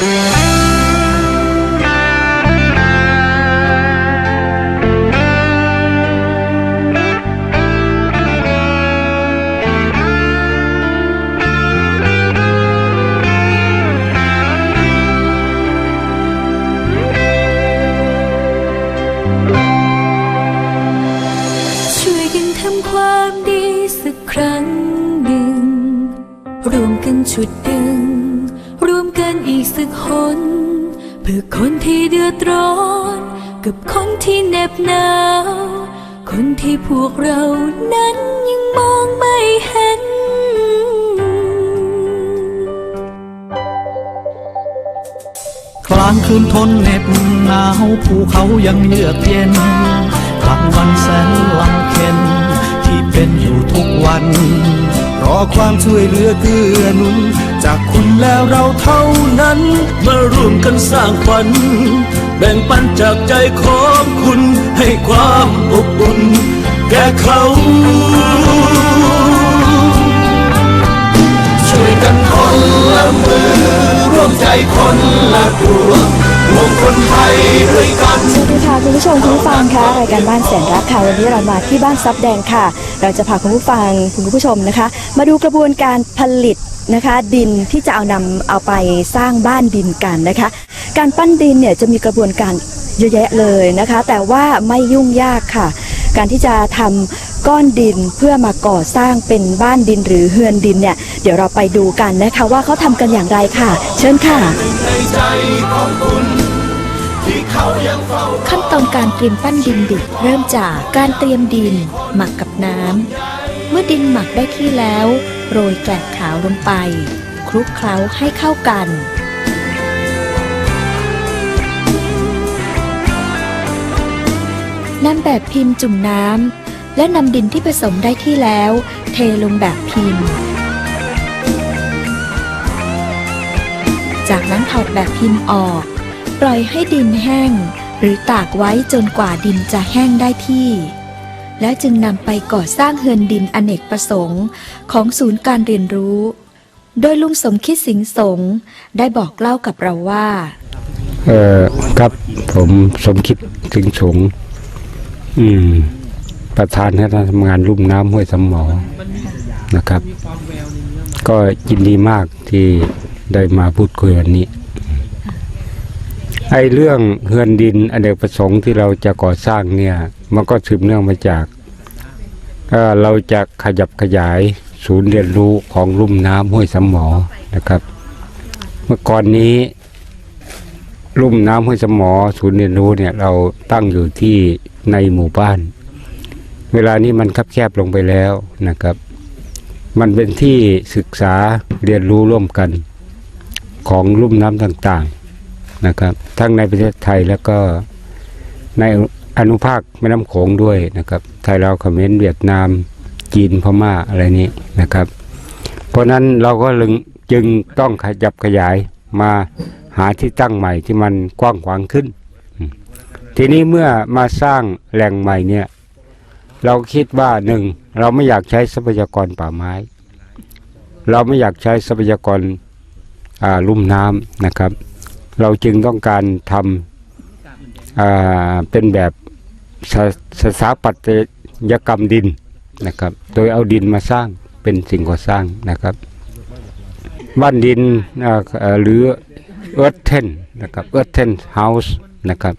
ช่ันอีกสักหนเพื่อคนที่เดือดร้อน กับคนที่เหน็บหนาว คนที่พวกเรานั้นยังมองไม่เห็น กลางคืนทนเหน็บหนาวภูเขายังเยือกเย็นกลางวันแสนลำเค็นที่เป็นอยู่ทุกวัน รอความช่วยเหลือเกื้อหนุน จากคุณและเราเท่านั้น มาร่วมกันสร้างฝัน แบ่งปันจากใจของคุณให้ความอบอุ่นแก่เขาช่วยกันคนละมือ ร่วมใจคนละดวง รวมคนไทยด้วยกันสวัสดีค่ะคุณผู้ชมคุณผู้ฟังคะรายการบ้านแสนรักค่ะวันนี้เรามาที่บ้านซับแดงค่ะ เราจะพาคุณผู้ฟังคุณผู้ชมนะคะ มาดูกระบวนการผลิตนะคะดินที่จะเอานำเอาไปสร้างบ้านดินกันนะคะ การปั้นดินเนี่ยจะมีกระบวนการเยอะแยะเลยนะคะ แต่ว่าไม่ยุ่งยากค่ะ การที่จะทำ ก้อนดินเพื่อมาก่อสร้างเป็นบ้านดินหรือเฮือนดินเนี่ย เดี๋ยวเราไปดูกันนะคะว่าเขาทำกันอย่างไรค่ะ เชิญค่ะในใจของคุณที่เขายังเฝ้าขั้นตอนการเตรียมปั้นดินดิบเริ่มจากการเตรียมดิน หมักกับน้ำเมื่อดินหมักได้ที่แล้ว โรยแกลบขาวลงไป คลุกเคล้าให้เข้ากันนำแบบพิมพ์จุ่มน้ำ และนำดินที่ผสมได้ที่แล้ว เทลงแบบพิมพ์ จากนั้นถอดแบบพิมพ์ออก ปล่อยให้ดินแห้ง หรือตากไว้จนกว่าดินจะแห้งได้ที่ แล้วจึงนำไปก่อสร้างเฮือนดินอเนกประสงค์ ของศูนย์การเรียนรู้ โดยลุงสมคิดสิงห์สงได้บอกเล่ากับเราว่าเออครับผมสมคิดถึงสงอืม ประธานคณะทำงานรุ่มน้ำห้วยสำหมอนะครับ ก็ยินดีมากที่ได้มาพูดคุยวันนี้ไอ้เรื่องเฮือนดินอเนกประสงค์ที่เราจะก่อสร้างเนี่ย มันก็สืบเนื่องมาจากเราจะขยับขยายศูนย์เรียนรู้ของรุ่มน้ำห้วยสำหมอนะครับ เมื่อก่อนนี้ลุ่มน้ำห้วยสมอ ศูนย์เรียนรู้เนี่ยเราตั้งอยู่ที่ในหมู่บ้าน เวลานี้มันคับแคบลงไปแล้วนะครับ มันเป็นที่ศึกษาเรียนรู้ร่วมกันของลุ่มน้ำต่างๆนะครับ ทั้งในประเทศไทยแล้วก็ในอนุภาคแม่น้ำโขงด้วยนะครับ ไทยเราวเขมรเวียดนาม จีนพม่าอะไรนี้นะครับ เพราะนั้นเราก็ลึงจึงต้องขยับขยายมาหาที่ตั้งใหม่ที่มันกว้างขวางขึ้น ทีนี้เมื่อมาสร้างแหล่งใหม่เนี่ย เราคิดว่าหนึ่งเราไม่อยากใช้ทรัพยากรป่าไม้ เราไม่อยากใช้ทรัพยากรลุ่มน้ำนะครับ เราจึงต้องการทำเป็นแบบสสถาปัตยกรรมดินนะครับ โดยเอาดินมาสร้างเป็นสิ่งก่อสร้างนะครับบ้านดินหรือเอิร์ธเทนนะครับเอิร์ธเทนเฮาส์นะครับ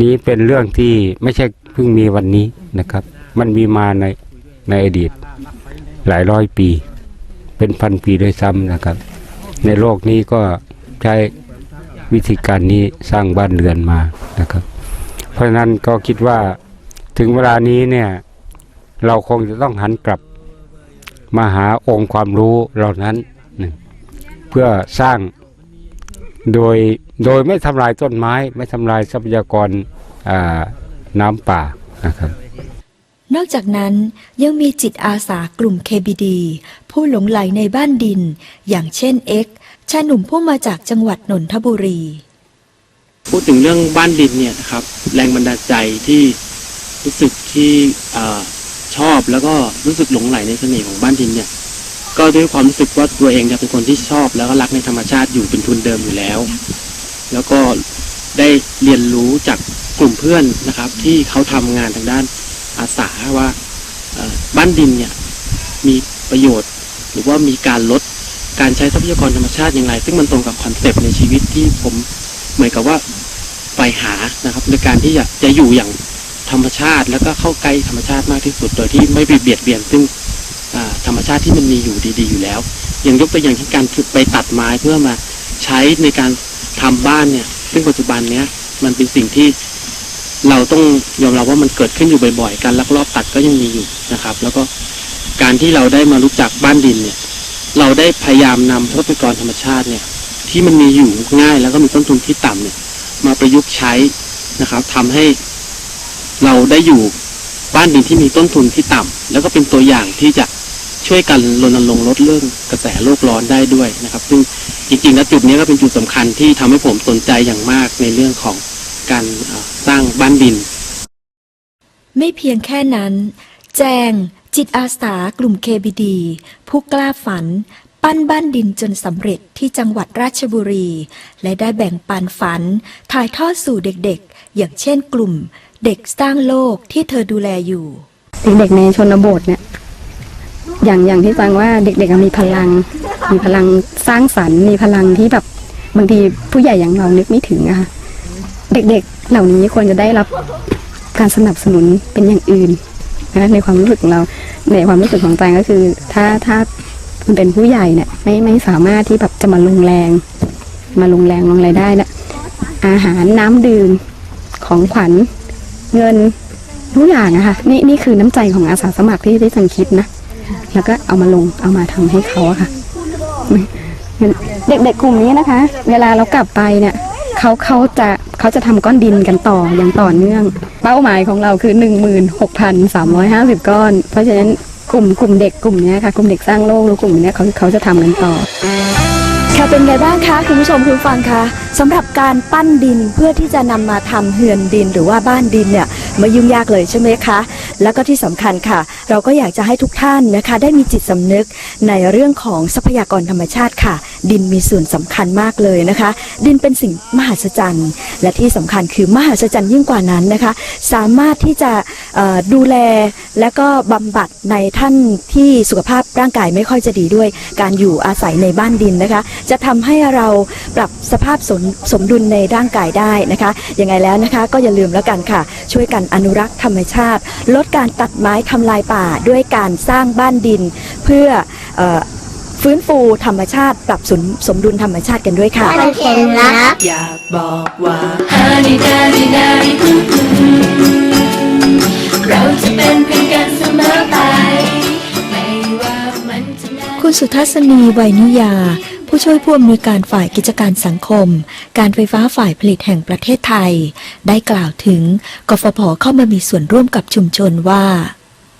นี้เป็นเรื่องที่ไม่ใช่ พิ่งมีวันนี้นะครับ มันมีมาในในอดีต หลายร้อยปี เป็นพันปีด้วยซ้ำนะครับ ในโลกนี้ก็ใช้วิธีการนี้สร้างบ้านเรือนมานะครับ เพราะฉะนั้นก็คิดว่าถึงเวลานี้เนี่ยเราคงจะต้องหันกลับมาหาองค์ความรู้เหล่านั้นเพื่อสร้างโดยโดยไม่ทำลายต้นไม้ ไม่ทำลายทรัพยากรอ่า น้ำป่านะครับ นอกจากนั้นยังมีจิตอาสากลุ่ม KBD ผู้หลงไหลในบ้านดิน อย่างเช่น X ชายหนุ่มผู้มาจากจังหวัดนนทบุรี พูดถึงเรื่องบ้านดินเนี่ยนะครับ แรงบันดาลใจที่รู้สึกที่เอ่อชอบแล้วก็รู้สึกหลงไหลในเสน่ห์ของบ้านดินเนี่ย ก็ด้วยความรู้สึกว่าตัวเองเนี่ยเป็นคนที่ชอบ แล้วก็รักในธรรมชาติอยู่เป็นทุนเดิมอยู่แล้ว แล้วก็ได้เรียนรู้จาก กลุ่มเพื่อนนะครับ ที่เขาทำงานทางด้านอาสาว่าเอ่อบ้านดินเนี่ยมีประโยชน์ หรือว่ามีการลดการใช้ทรัพยากรธรรมชาติอย่างไร ซึ่งมันตรงกับคอนเซปต์ในชีวิตที่ผมเหมือนกับว่าไปหานะครับในการที่จะจะอยู่อย่างธรรมชาติ แล้วก็เข้าใกล้ธรรมชาติมากที่สุด โดยที่ไม่ไปเบียดเบียนซึ่งธรรมชาติที่มันมีอยู่ดี ๆ อยู่แล้ว อย่างยกตัวอย่างที่การไปตัดไม้เพื่อมาใช้ในการทำบ้านเนี่ย ซึ่งปัจจุบันเนี้ยมันเป็นสิ่งที่ เราต้องยอมรับว่ามันเกิดขึ้นอยู่บ่อยๆ การลักลอบตัดก็ยังมีอยู่นะครับ แล้วก็การที่เราได้มารู้จักบ้านดินเนี่ย เราได้พยายามนำทรัพยากรธรรมชาติเนี่ย ที่มันมีอยู่ง่าย แล้วก็มีต้นทุนที่ต่ำเนี่ย มาประยุกต์ใช้นะครับทำให้เราได้อยู่บ้านดินที่มีต้นทุนที่ต่ำแล้วก็เป็นตัวอย่างที่จะช่วยกันรณรงค์ลดเรื่องกระแสโลกร้อนได้ด้วยนะครับ ซึ่งจริงๆแล้วจุดนี้ก็เป็นจุดสำคัญที่ทำให้ผมสนใจอย่างมากในเรื่องของการ สร้างบ้านดิน ไม่เพียงแค่นั้น แจง จิตอาสากลุ่ม KBD ผู้กล้าฝัน ปั้นบ้านดินจนสำเร็จที่จังหวัดราชบุรี และได้แบ่งปันฝัน ถ่ายทอดสู่เด็กๆ อย่างเช่นกลุ่ม เด็กสร้างโลกที่เธอดูแลอยู่ เด็กๆในชนบทเนี่ยอย่างอย่างที่ฟังว่าเด็กๆมีพลัง มีพลังสร้างสรรค์มีพลังที่แบบบางทีผู้ใหญ่อย่างเรานึกไม่ถึงอะค่ะเด็กๆ เหล่านี้ควรจะได้รับการสนับสนุนเป็นอย่างอื่นนะในความรู้สึกของเราในความรู้สึกของแตงก็คือ ถ้าถ้ามันเป็นผู้ใหญ่เนี่ยไม่ไม่สามารถที่แบบจะมาลงแรง มาลงแรงลงอะไรได้นะอาหารน้ำดื่มของขวัญเงินทุกอย่างอะค่ะนี่นี่คือน้ำใจของอาสาสมัครที่ได้สังคิดนะแล้วก็เอามาลงเอามาทำให้เขาอะค่ะ เด็กๆกลุ่มนี้นะคะ เวลาเรากลับไปเนี่ยเขาเขาจะ เขาจะทำก้อนดินกันต่ออย่างต่อเนื่อง เป้าหมายของเราคือ 16,350 ก้อน เพราะฉะนั้นกลุ่มกลุ่มเด็กกลุ่มนี้ค่ะกลุ่มเด็กสร้างโลกหรือกลุ่มนี้เขาเขาจะทำกันต่อค่ะเป็นไงบ้างคะคุณผู้ชมคุณฟังคะสำหรับการปั้นดินเพื่อที่จะนำมาทำเฮือนดินหรือว่าบ้านดินเนี่ยไม่ยุ่งยากเลยใช่ไหมคะ แล้วก็ที่สำคัญค่ะ เราก็อยากจะให้ทุกท่านนะคะ ได้มีจิตสำนึกในเรื่องของทรัพยากรธรรมชาติค่ะดินมีส่วนสำคัญมากเลยนะคะ ดินเป็นสิ่งมหัศจรรย์ และที่สำคัญคือมหัศจรรย์ยิ่งกว่านั้นนะคะ สามารถที่จะดูแลและก็บำบัดในท่านที่สุขภาพร่างกายไม่ค่อยจะดีด้วย การอยู่อาศัยในบ้านดินนะคะ จะทำให้เราปรับสภาพสมสมดุลในร่างกายได้นะคะยังไงแล้วนะคะก็อย่าลืมแล้วกันค่ะ ช่วยกันอนุรักษ์ธรรมชาติ ลดการตัดไม้ทำลายป่าด้วยการสร้างบ้านดิน เพื่ออ ฟื้นฟูธรรมชาติ ปรับสมสมดุลธรรมชาติกันด้วยค่ะอยากบอกว่าฮาดีดาดีดาดีอืมอืมเราจะเป็นเพื่อนกันเสมอไป ไม่ว่ามันจะนาน คุณสุทัศนีไวยนิยา ผู้ช่วยผู้อำนวยการฝ่ายกิจการสังคม การไฟฟ้าฝ่ายผลิตแห่งประเทศไทย ได้กล่าวถึงกฟผเข้ามามีส่วนร่วมกับชุมชนว่า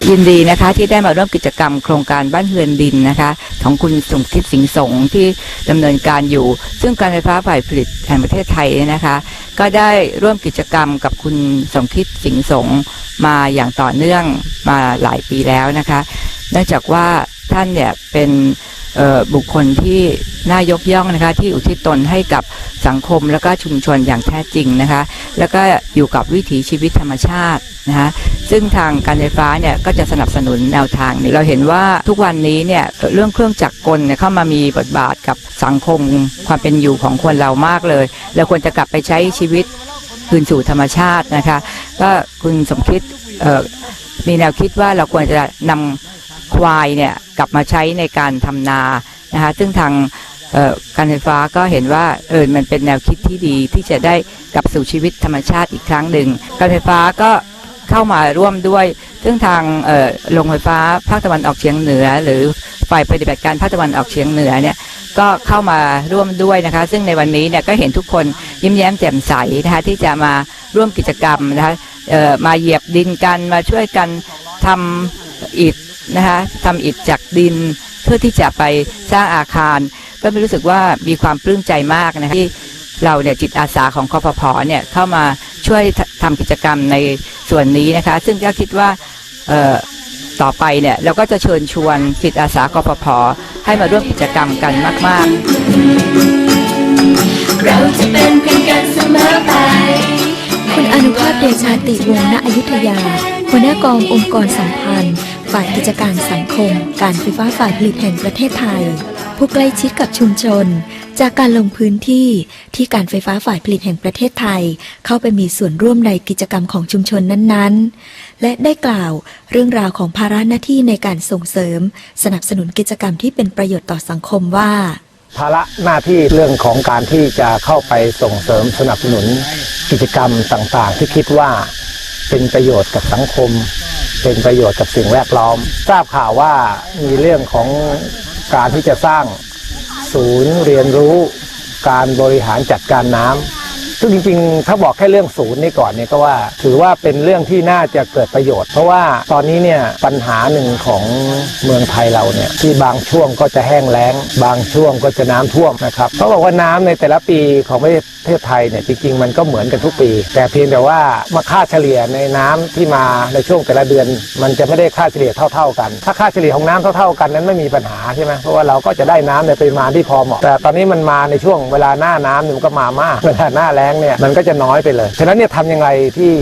ยินดีนะคะที่ได้มาร่วมกิจกรรมโครงการบ้านเฮือนดินนะคะ ของคุณสมคิดสิงห์สงที่ดำเนินการอยู่ ซึ่งการไฟฟ้าฝ่ายผลิตแห่งประเทศไทยเนี่ยนะคะ ก็ได้ร่วมกิจกรรมกับคุณสมคิดสิงห์สงมาอย่างต่อเนื่องมาหลายปีแล้วนะคะ เนื่องจากว่าท่านเนี่ยเป็นบุคคลที่น่ายกย่องนะคะ ที่อุทิศตนให้กับสังคมแล้วก็ชุมชนอย่างแท้จริงนะคะ แล้วก็อยู่กับวิถีชีวิตธรรมชาตินะคะซึ่งทางการไฟฟ้าเนี่ยก็จะสนับสนุนแนวทางนี้เราเห็นว่าทุกวันนี้เนี่ยเรื่องเครื่องจักรกลเนี่ยเข้ามามีบทบาทกับสังคมความเป็นอยู่ของคนเรามากเลยเราควรจะกลับไปใช้ชีวิตคืนสู่ธรรมชาตินะคะ ก็คุณสมคิดเอ่อมีแนวคิดว่าเราควรจะนำ ควายเนี่ยกลับมาใช้ในการทำนานะคะซึ่งทางการไฟฟ้าก็เห็นว่าเออมันเป็นแนวคิดที่ดีที่จะได้กลับสู่ชีวิตธรรมชาติอีกครั้งหนึ่งการไฟฟ้าก็เข้ามาร่วมด้วย ซึ่งทางโรงไฟฟ้าภาคตะวันออกเฉียงเหนือ หรือฝ่ายปฏิบัติการภาคตะวันออกเฉียงเหนือเนี่ยก็เข้ามาร่วมด้วยนะคะ ซึ่งในวันนี้เนี่ยก็เห็นทุกคนยิ้มแย้มแจ่มใสนะคะที่จะมาร่วมกิจกรรมนะคะมาเหยียบดินกันมาช่วยกันทำอิฐ นะคะทำอิฐจากดินเพื่อที่จะไปสร้างอาคาร ก็รู้สึกว่ามีความปลื้มใจมากนะคะที่เราเนี่ยจิตอาสาของคอพพเนี่ยเข้ามาช่วยทำกิจกรรมในส่วนนี้นะคะ ซึ่งก็คิดว่าต่อไปเนี่ยเราก็จะเชิญชวนจิตอาสากปพให้มาร่วมกิจกรรมกันมาก ๆ เราจะเป็นเพื่อนกันเสมอไป คุณอนุภาพเดชาติวงศ์ณอยุธยาหัวหน้ากององค์กรสัมพันธ์ ฝ่ายกิจการสังคม การไฟฟ้าฝ่ายผลิตแห่งประเทศไทย ผู้ใกล้ชิดกับชุมชน จากการลงพื้นที่ที่การไฟฟ้าฝ่ายผลิตแห่งประเทศไทย เข้าไปมีส่วนร่วมในกิจกรรมของชุมชนนั้นๆ และได้กล่าวเรื่องราวของภาระหน้าที่ในการส่งเสริม สนับสนุนกิจกรรมที่เป็นประโยชน์ต่อสังคมว่าภาระหน้าที่เรื่องของการที่จะเข้าไปส่งเสริมสนับสนุนกิจกรรมต่างๆ ที่คิดว่าเป็นประโยชน์กับสังคม เป็นประโยชน์กับสิ่งแวดล้อม ทราบข่าวว่ามีเรื่องของการที่จะสร้างศูนย์เรียนรู้ การบริหารจัดการน้ำ ซึ่งจริงๆ ถ้าบอกแค่เรื่องศูนย์นี่ก่อนเนี่ยก็ว่า ถือว่าเป็นเรื่องที่น่าจะเกิดประโยชน์ เพราะว่าตอนนี้เนี่ยปัญหาหนึ่งของเมืองไทยเราเนี่ยที่บางช่วงก็จะแห้งแล้ง บางช่วงก็จะน้ำท่วมนะครับเขาบอกว่าน้ำในแต่ละปีของประเทศไทยเนี่ยจริงๆ มันก็เหมือนกันทุกปี แต่เพียงแต่ว่ามาค่าเฉลี่ยในน้ำที่มาในช่วงแต่ละเดือน มันจะไม่ได้ค่าเฉลี่ยเท่า ๆกัน ถ้าค่าเฉลี่ยของน้ำเท่า ๆ กันนั้นไม่มีปัญหาใช่ไหมเพราะว่าเราก็จะได้น้ำในปริมาณที่พอเหมาะแต่ตอนนี้มันมาในช่วงเวลาหน้าน้ำเนี่ยมันก็มามากเวลาหน้าแล้งเนี่ยมันก็จะน้อยไปเลย ฉะนั้นเนี่ยทำยังไงที่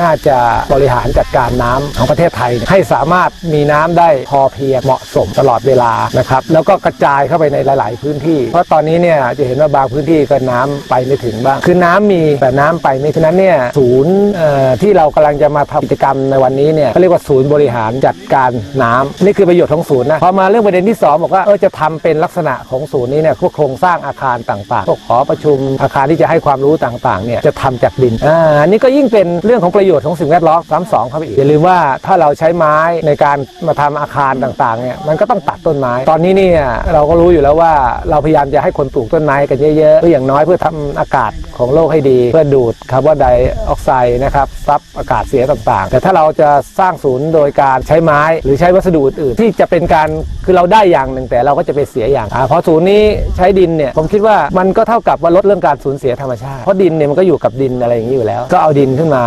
น่าจะบริหารจัดการน้ำของประเทศไทย ให้สามารถมีน้ำได้พอเพียงเหมาะสมตลอดเวลานะครับแล้วก็กระจายเข้าไปในหลาย ๆ พื้นที่ เพราะตอนนี้เนี่ยจะเห็นว่าบางพื้นที่ก็น้ำไปไม่ถึงบ้าง คือน้ำมีแต่น้ำไปไม่ฉะนั้นเนี่ยศูนย์ที่เรากำลังจะมาทำกิจกรรมในวันนี้เนี่ยเขาเรียกว่าศูนย์บริหารจัดการน้ำนี่คือประโยชน์ของศูนย์นะพอมาเรื่องประเด็นที่สองบอกว่าเออจะทำเป็นลักษณะของศูนย์นี้เนี่ยพวกโครงสร้างอาคารต่าง ๆ พวกหอประชุมอาคารที่จะให้ความรู้ต่างๆเนี่ยจะทำจากดินอ่าอันนี้ก็ยิ่งเป็นเรื่องของประโยชน์ของสิ่งแวดล้อมซ้ำสองเข้าไปอีกอย่าลืมว่าถ้าเราใช้ไม้ในการมาทำอาคารต่างๆเนี่ยมันก็ต้องตัดต้นไม้ ตอนนี้เนี่ยเราก็รู้อยู่แล้วว่าเราพยายามจะให้คนปลูกต้นไม้กันเยอะๆเพื่ออย่างน้อยเพื่อทำอากาศของโลกให้ดี เพื่อดูดคาร์บอนไดออกไซด์นะครับซับอากาศเสียต่างๆ แต่ถ้าเราจะสร้างศูนย์โดยการใช้ไม้หรือใช้วัสดุอื่นๆที่จะเป็นการคือเราได้อย่างหนึ่งแต่เราก็จะไปเสียอย่างอ่าพอศูนย์นี้ใช้ดินเนี่ยผมคิดว่ามันก็เท่ากับว่าลดเรื่องการสูญเสียธรรมชาติเพราะดินเนี่ยมันก็อยู่กับดินอะไรอย่างนี้อยู่แล้ว ก็เอาดินขึ้นมา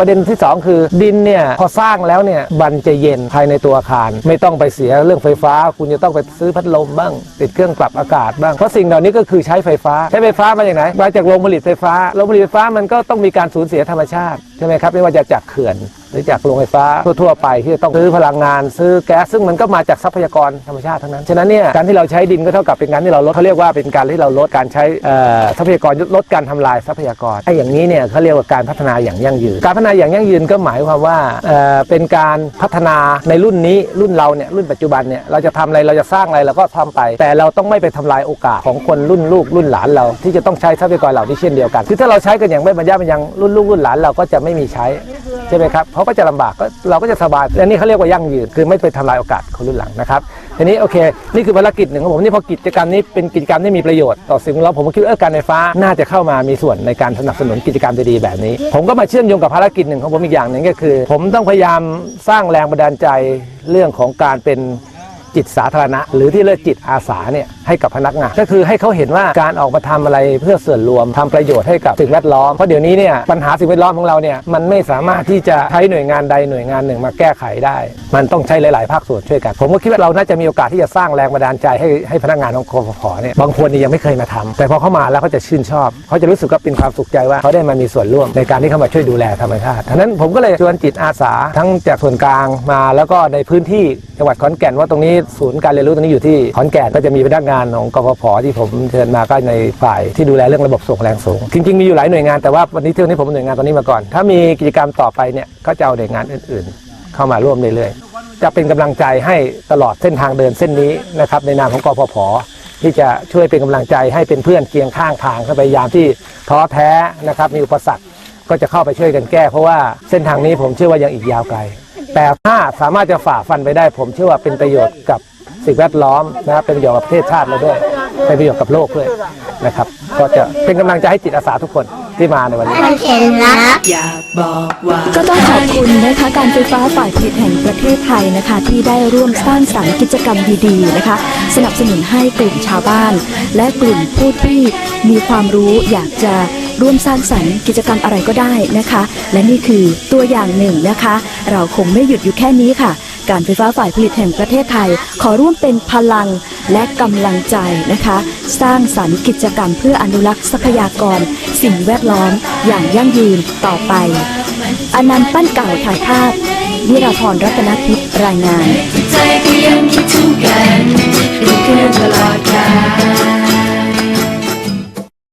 ประเด็นที่ 2 คือดินเนี่ยพอสร้างแล้วเนี่ยบันจะเย็นภายในตัวอาคาร ไม่ต้องไปเสียเรื่องไฟฟ้า คุณจะต้องไปซื้อพัดลมบ้าง ติดเครื่องปรับอากาศบ้างเพราะสิ่งเหล่านี้ก็คือใช้ไฟฟ้า ใช้ไฟฟ้ามาจากไหนมาจากโรงผลิตไฟฟ้าโรงผลิตไฟฟ้ามันก็ต้องมีการสูญเสียธรรมชาติ ใช่ไหมครับไม่ว่าจะจากเขื่อนหรือจากโรงไฟฟ้าทั่วๆไปที่จะต้องซื้อพลังงานซื้อแก๊สซึ่งมันก็มาจากทรัพยากรธรรมชาติทั้งนั้น ฉะนั้นเนี่ยการที่เราใช้ดินก็เท่ากับเป็นการที่เราลดเขาเรียกว่าเป็นการที่เราลดการใช้ทรัพยากรลดการทำลายทรัพยากรไอ้อย่างนี้เนี่ยเขาเรียกว่าการพัฒนาอย่างยั่งยืน การพัฒนาอย่างยั่งยืนก็หมายความว่าเป็นการพัฒนาในรุ่นนี้รุ่นเราเนี่ยรุ่นปัจจุบันเนี่ยเราจะทำอะไรเราจะสร้างอะไรเราก็ทำไป แต่เราต้องไม่ไปทำลายโอกาสของคนรุ่นลูกรุ่นหลานเรา ที่จะต้องใช้ทรัพยากรเหล่านี้เช่นเดียวกันคือถ้าเราใช้กันอย่างไม่บรรยะบรรยังรุ่นลูกรุ่นหลานเราก็จะไไม่มีใช้ใช่ไหมครับเขาก็จะลำบากก็เราก็จะสบายและนี่เขาเรียกว่ายั่งยืนคือไม่ไปทำลายโอกาสคนรุ่นหลังนะครับทีนี้โอเค นี่คือภารกิจหนึ่งของผมนี่พอกิจกรรมนี้เป็นกิจกรรมที่มีประโยชน์ต่อสิ่งแวดล้อมผมคิดว่าการไฟฟ้าน่าจะเข้ามามีส่วนในการสนับสนุนกิจกรรมดีๆแบบนี้ ผมก็มาเชื่อมโยงกับภารกิจหนึ่งของผมอีกอย่างหนึ่งก็คือ ผมต้องพยายามสร้างแรงบันดาลใจเรื่องของการเป็น จิตสาธารณะ หรือที่เรียกจิตอาสาเนี่ยให้กับพนักงาน ก็คือให้เขาเห็นว่าการออกมาทำอะไรเพื่อส่วนรวมทำประโยชน์ให้กับสิ่งแวดล้อมเพราะเดี๋ยวนี้เนี่ยปัญหาสิ่งแวดล้อมของเราเนี่ยมันไม่สามารถที่จะใช้หน่วยงานใดหน่วยงานหนึ่งมาแก้ไขได้ มันต้องใช้หลาย ๆ ภาคส่วนช่วยกัน ผมก็คิดว่าเราน่าจะมีโอกาสที่จะสร้างแรงบันดาลใจให้ให้พนักงานของกฟผเนี่ยบางคนนี่ยังไม่เคยมาทำแต่พอเข้ามาแล้วเขาจะชื่นชอบเขาจะรู้สึกว่าเป็นความสุขใจว่าเขาได้มามีส่วนร่วมในการที่เขามาช่วยดูแลธรรมชาติฉะนั้นผมก็เลยชวนจิตอาสาทั้งจากส่วนกลางมา แล้วก็ในพื้นที่จังหวัดขอนแก่นว่าตรงนี้ศูนย์การเรียนรู้ตรงนี้อยู่ที่ขอนแก่นก็จะมีพนักงานของกฟผที่ผมเชิญมาก็ในฝ่ายที่ดูแลเรื่องระบบส่งแรงสูง จริงๆมีอยู่หลายหน่วยงานแต่ว่าวันนี้เที่ยวนี้ผมเป็นหน่วยงานตัวนี้มาก่อน ถ้ามีกิจกรรมต่อไปเนี่ยก็จะเอาหน่วยงานอื่น ๆ เข้ามาร่วมเรื่อยๆจะเป็นกำลังใจให้ตลอดเส้นทางเดินเส้นนี้นะครับในนามของกฟผที่จะช่วยเป็นกำลังใจให้เป็นเพื่อนเคียงข้างทางเข้าไปยามที่ท้อแท้นะครับมีอุปสรรคก็จะเข้าไปช่วยกันแก้ เพราะว่าเส้นทางนี้ผมเชื่อว่ายังอีกยาวไกล แต่ถ้าสามารถจะฝ่าฟันไปได้ ผมเชื่อว่าเป็นประโยชน์กับสิ่งแวดล้อมนะครับเป็นประโยชน์กับประเทศชาติเราด้วยเป็นประโยชน์กับโลกด้วยนะครับ ก็จะเป็นกำลังใจให้จิตอาสาทุกคน ที่มาในวันนี้ก็ต้องขอบคุณนะคะการไฟฟ้าฝ่ายผลิตแห่งประเทศไทยนะคะ ที่ได้ร่วมสร้างสรรค์กิจกรรมดีๆนะคะ สนับสนุนให้กลุ่มชาวบ้าน และกลุ่มผู้ที่มีความรู้อยากจะร่วมสร้างสรรค์กิจกรรมอะไรก็ได้นะคะ และนี่คือตัวอย่างหนึ่งนะคะ เราคงไม่หยุดอยู่แค่นี้ค่ะ การไฟฟ้าฝ่ายผลิตแห่งประเทศไทย ขอร่วมเป็นพลังและกำลังใจนะคะ สร้างสรรค์กิจกรรมเพื่ออนุรักษ์ทรัพยากร สิ่งแวดล้อม อย่างยั่งยืนต่อไปอนันต์ปั้นเก่าถ่ายภาพวิราพรรัตนพิษรายงานใจก็ยังคิดถึงกันเพื่อนตลอดกาล